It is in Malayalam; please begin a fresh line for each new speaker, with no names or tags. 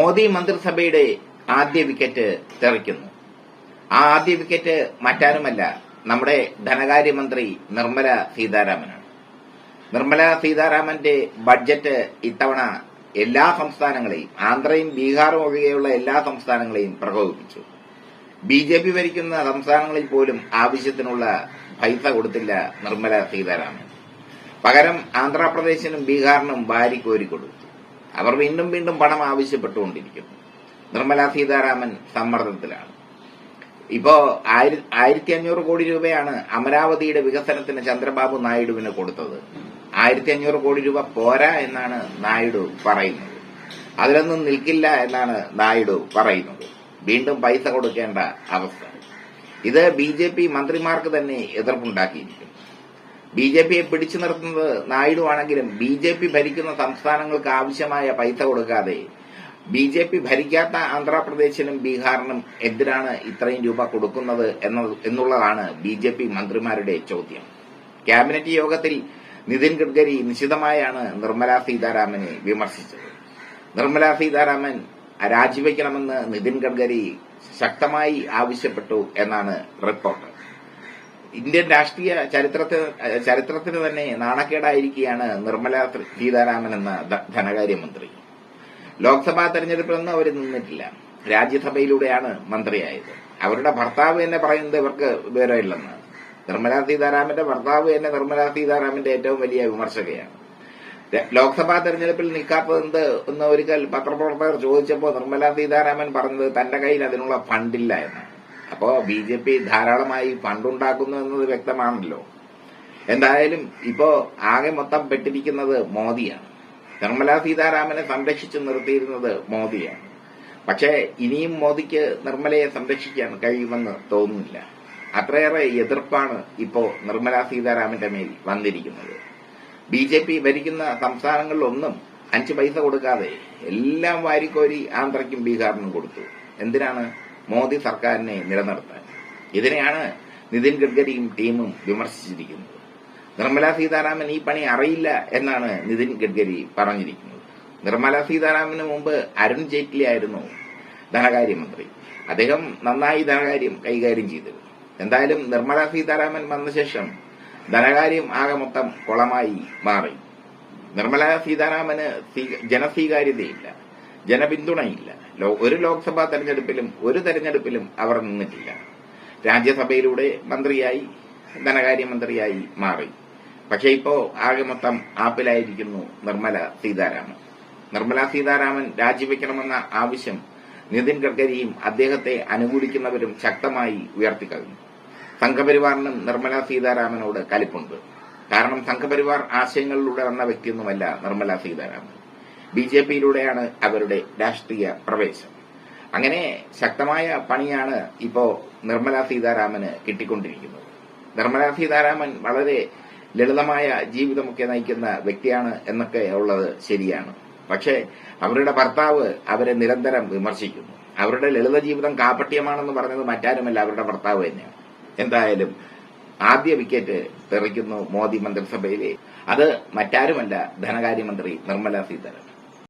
മോദി മന്ത്രിസഭയുടെ ആദ്യ വിക്കറ്റ് തെറിക്കുന്നു. ആ ആദ്യ വിക്കറ്റ് മറ്റാരുമല്ല നമ്മുടെ ധനകാര്യമന്ത്രി നിർമ്മല സീതാരാമനാണ്. നിർമ്മല സീതാരാമന്റെ ബഡ്ജറ്റ് ഇത്തവണ എല്ലാ സംസ്ഥാനങ്ങളെയും ആന്ധ്രയും ബീഹാറും ഒഴികെയുള്ള എല്ലാ സംസ്ഥാനങ്ങളെയും പ്രകോപിപ്പിച്ചു. ബി ജെ പി ഭരിക്കുന്ന സംസ്ഥാനങ്ങളിൽ പോലും ആവശ്യത്തിനുള്ള പൈസ കൊടുത്തില്ല നിർമ്മല സീതാരാമൻ. പകരം ആന്ധ്രാപ്രദേശിനും ബീഹാറിനും വാരിക്കോരി കൊടുത്തു. അവർ വീണ്ടും വീണ്ടും പണം ആവശ്യപ്പെട്ടുകൊണ്ടിരിക്കുന്നു. നിർമ്മല സീതാരാമൻ സമ്മർദ്ദത്തിലാണ്. ഇപ്പോ ആയിര- ആയിരത്തി അഞ്ഞൂറ് കോടി രൂപയാണ് അമരാവതിയുടെ വികസനത്തിന് ചന്ദ്രബാബു നായിഡുവിന് കൊടുത്തത്. ആയിരത്തി അഞ്ഞൂറ് കോടി രൂപ പോരാ എന്നാണ് നായിഡു പറയുന്നത്. അതിലൊന്നും നിൽക്കില്ല എന്നാണ് നായിഡു പറയുന്നത്. വീണ്ടും പൈസ കൊടുക്കേണ്ട അവസ്ഥ. ഇത് ബി മന്ത്രിമാർക്ക് തന്നെ എതിർപ്പുണ്ടാക്കിയിരിക്കുന്നു. ബി ജെ പിയെ പിടിച്ചു നിർത്തുന്നത് നായിഡു ആണെങ്കിലും ബി ജെ പി ഭരിക്കുന്ന സംസ്ഥാനങ്ങൾക്ക് ആവശ്യമായ പൈസ കൊടുക്കാതെ ബി ജെ പി ഭരിക്കാത്ത ആന്ധ്രാപ്രദേശിനും ബീഹാറിനും എന്തിനാണ് ഇത്രയും രൂപ കൊടുക്കുന്നത് എന്നുള്ളതാണ് ബി ജെ പി മന്ത്രിമാരുടെ ചോദ്യം. ക്യാബിനറ്റ് യോഗത്തിൽ നിതിൻ ഗഡ്കരി നിശിതമായാണ് നിർമ്മലാ സീതാരാമനെ വിമർശിച്ചത്. നിർമ്മലാ സീതാരാമൻ രാജിവെക്കണമെന്ന് നിതിൻ ഗഡ്കരി ശക്തമായി ആവശ്യപ്പെട്ടു എന്നാണ് റിപ്പോർട്ട്. ഇന്ത്യൻ രാഷ്ട്രീയ ചരിത്രത്തിൽ ചരിത്രത്തിന് തന്നെ നാണക്കേടായിരിക്കുകയാണ് നിർമ്മല സീതാരാമൻ എന്ന ധനകാര്യമന്ത്രി. ലോക്സഭാ നിന്ന് അവർ നിന്നിട്ടില്ല. രാജ്യസഭയിലൂടെയാണ് മന്ത്രിയായത്. അവരുടെ ഭർത്താവ് തന്നെ പറയുന്നത് ഇവർക്ക് വിവരമില്ലെന്ന്. നിർമ്മല സീതാരാമന്റെ ഭർത്താവ് തന്നെ നിർമ്മല സീതാരാമന്റെ ഏറ്റവും വലിയ വിമർശകയാണ്. ലോക്സഭാ തെരഞ്ഞെടുപ്പിൽ നിൽക്കാത്തതെന്ത് എന്ന് ഒരിക്കൽ പത്രപ്രവർത്തകർ ചോദിച്ചപ്പോൾ നിർമ്മല സീതാരാമൻ പറഞ്ഞത് തന്റെ കയ്യിൽ അതിനുള്ള ഫണ്ടില്ല എന്നാണ് അപ്പോ ബി ജെ പി ധാരാളമായി ഫണ്ടുണ്ടാക്കുന്നു എന്നത് വ്യക്തമാണല്ലോ. എന്തായാലും ഇപ്പോ ആകെ മൊത്തം പെട്ടിരിക്കുന്നത് മോദിയാണ്. നിർമ്മലാ സീതാരാമനെ സംരക്ഷിച്ചു നിർത്തിയിരുന്നത് മോദിയാണ്. പക്ഷേ ഇനിയും മോദിക്ക് നിർമ്മലയെ സംരക്ഷിക്കാൻ കഴിയുമെന്ന് തോന്നുന്നില്ല. അത്രയേറെ എതിർപ്പാണ് ഇപ്പോ നിർമ്മലാ സീതാരാമന്റെ മേൽ വന്നിരിക്കുന്നത്. ബി ജെ പി ഭരിക്കുന്ന സംസ്ഥാനങ്ങളിലൊന്നും അഞ്ച് പൈസ കൊടുക്കാതെ എല്ലാം വാരിക്കോരി ആന്ധ്രയ്ക്കും ബീഹാറിനും കൊടുത്തു. എന്തിനാണ്? മോദി സർക്കാരിനെ നിലനിർത്താൻ. ഇതിനെയാണ് നിതിൻ ഗഡ്കരിയും ടീമും വിമർശിച്ചിരിക്കുന്നത്. നിർമ്മല സീതാരാമൻ ഈ പണി അറിയില്ല എന്നാണ് നിതിൻ ഗഡ്കരി പറഞ്ഞിരിക്കുന്നത്. നിർമ്മല സീതാരാമന് മുമ്പ് അരുൺ ജെയ്റ്റ്ലി ആയിരുന്നു ധനകാര്യമന്ത്രി. അദ്ദേഹം നന്നായി ധനകാര്യം കൈകാര്യം ചെയ്തിരുന്നു. എന്തായാലും നിർമ്മല സീതാരാമൻ വന്ന ശേഷം ധനകാര്യം ആകെ മൊത്തം കുളമായി മാറി. നിർമ്മല സീതാരാമന് സ്വീ- ജനസ്വീകാര്യതയില്ല. ജനപിന്തുണയില്ല. ഒരു ലോക്സഭാ തെരഞ്ഞെടുപ്പിലും ഒരു തെരഞ്ഞെടുപ്പിലും അവർ നിന്നിട്ടില്ല. രാജ്യസഭയിലൂടെ മന്ത്രിയായി ധനകാര്യമന്ത്രിയായി മാറി. പക്ഷേ ഇപ്പോ ആകെ മൊത്തം ആപ്പിലായിരിക്കുന്നു നിർമ്മല സീതാരാമൻ. നിർമ്മല സീതാരാമൻ രാജിവെക്കണമെന്ന ആവശ്യം നിതിൻ ഗഡ്കരിയും അദ്ദേഹത്തെ അനുകൂലിക്കുന്നവരും ശക്തമായി ഉയർത്തിക്കഴിഞ്ഞു. സംഘപരിവാറിനും നിർമ്മല സീതാരാമനോട് കലിപ്പുണ്ട്. കാരണം സംഘപരിവാർ ആശയങ്ങളിലൂടെ വന്ന വ്യക്തിയൊന്നുമല്ല നിർമ്മല സീതാരാമൻ. ബി ജെ പിയിലൂടെയാണ് അവരുടെ രാഷ്ട്രീയ പ്രവേശം. അങ്ങനെ ശക്തമായ പണിയാണ് ഇപ്പോ നിർമ്മല സീതാരാമന് കിട്ടിക്കൊണ്ടിരിക്കുന്നത്. നിർമ്മല സീതാരാമൻ വളരെ ലളിതമായ ജീവിതമൊക്കെ നയിക്കുന്ന വ്യക്തിയാണ് എന്നൊക്കെ ഉള്ളത് ശരിയാണ്. പക്ഷേ അവരുടെ ഭർത്താവ് അവരെ നിരന്തരം വിമർശിക്കുന്നു. അവരുടെ ലളിത ജീവിതം കാപട്യമാണെന്ന് പറഞ്ഞത് മറ്റാരുമല്ല അവരുടെ ഭർത്താവ് തന്നെയാണ്. എന്തായാലും ആദ്യ വിക്കറ്റ് തെറിക്കുന്നു മോദി മന്ത്രിസഭയിലെ. അത് മറ്റാരുമല്ല ധനകാര്യമന്ത്രി നിർമ്മല സീതാരാമൻ.